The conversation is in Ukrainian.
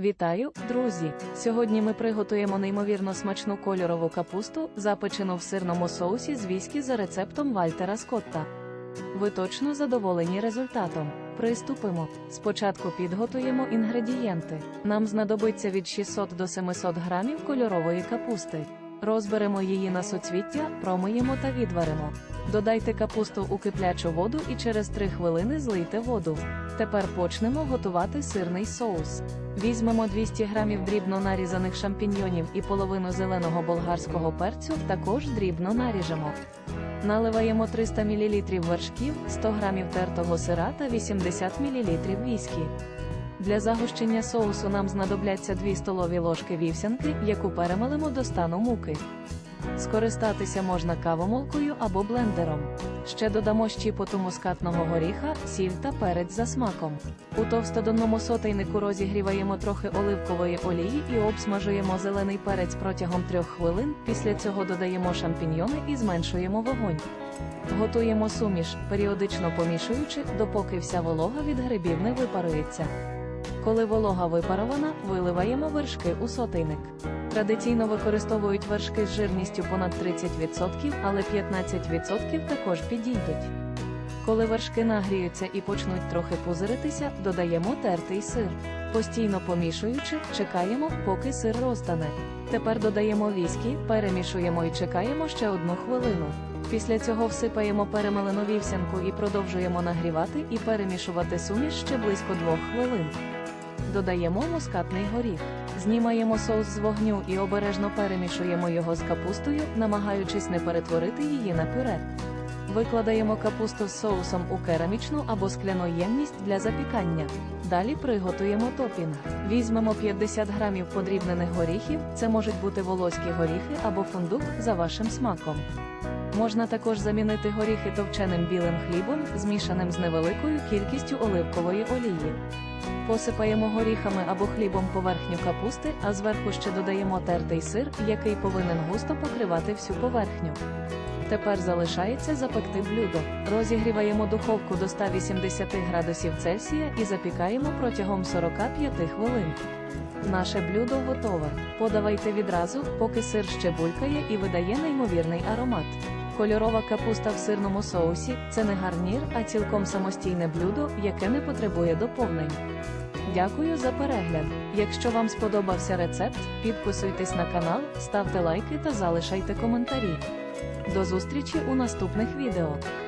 Вітаю, друзі! Сьогодні ми приготуємо неймовірно смачну кольорову капусту, запечену в сирному соусі з віскі за рецептом Вальтера Скотта. Ви точно задоволені результатом. Приступимо. Спочатку підготуємо інгредієнти. Нам знадобиться від 600 до 700 грамів кольорової капусти. Розберемо її на суцвіття, промиємо та відваримо. Додайте капусту у киплячу воду і через 3 хвилини злийте воду. Тепер почнемо готувати сирний соус. Візьмемо 200 грамів дрібно нарізаних шампіньйонів і половину зеленого болгарського перцю, також дрібно наріжемо. Наливаємо 300 мл вершків, 100 грамів тертого сира та 80 мл віскі. Для загущення соусу нам знадобляться 2 столові ложки вівсянки, яку перемелимо до стану муки. Скористатися можна кавомолкою або блендером. Ще додамо щіпоту мускатного горіха, сіль та перець за смаком. У товстодонному сотейнику розігріваємо трохи оливкової олії і обсмажуємо зелений перець протягом 3 хвилин. Після цього додаємо шампіньйони і зменшуємо вогонь. Готуємо суміш, періодично помішуючи, допоки вся волога від грибів не випарується. Коли волога випарована, виливаємо вершки у сотейник. Традиційно використовують вершки з жирністю понад 30%, але 15% також підійдуть. Коли вершки нагріються і почнуть трохи пузиритися, додаємо тертий сир. Постійно помішуючи, чекаємо, поки сир розтане. Тепер додаємо віскі, перемішуємо і чекаємо ще одну хвилину. Після цього всипаємо перемелену вівсянку і продовжуємо нагрівати і перемішувати суміш ще близько 2 хвилин. Додаємо мускатний горіх. Знімаємо соус з вогню і обережно перемішуємо його з капустою, намагаючись не перетворити її на пюре. Викладаємо капусту з соусом у керамічну або скляну ємність для запікання. Далі приготуємо топінг. Візьмемо 50 грамів подрібнених горіхів, це можуть бути волоські горіхи або фундук за вашим смаком. Можна також замінити горіхи товченим білим хлібом, змішаним з невеликою кількістю оливкової олії. Посипаємо горіхами або хлібом поверхню капусти, а зверху ще додаємо тертий сир, який повинен густо покривати всю поверхню. Тепер залишається запекти блюдо. Розігріваємо духовку до 180 градусів Цельсія і запікаємо протягом 45 хвилин. Наше блюдо готове. Подавайте відразу, поки сир ще булькає і видає неймовірний аромат. Кольорова капуста в сирному соусі це не гарнір, а цілком самостійне блюдо, яке не потребує доповнень. Дякую за перегляд. Якщо вам сподобався рецепт, підписуйтесь на канал, ставте лайки та залишайте коментарі. До зустрічі у наступних відео.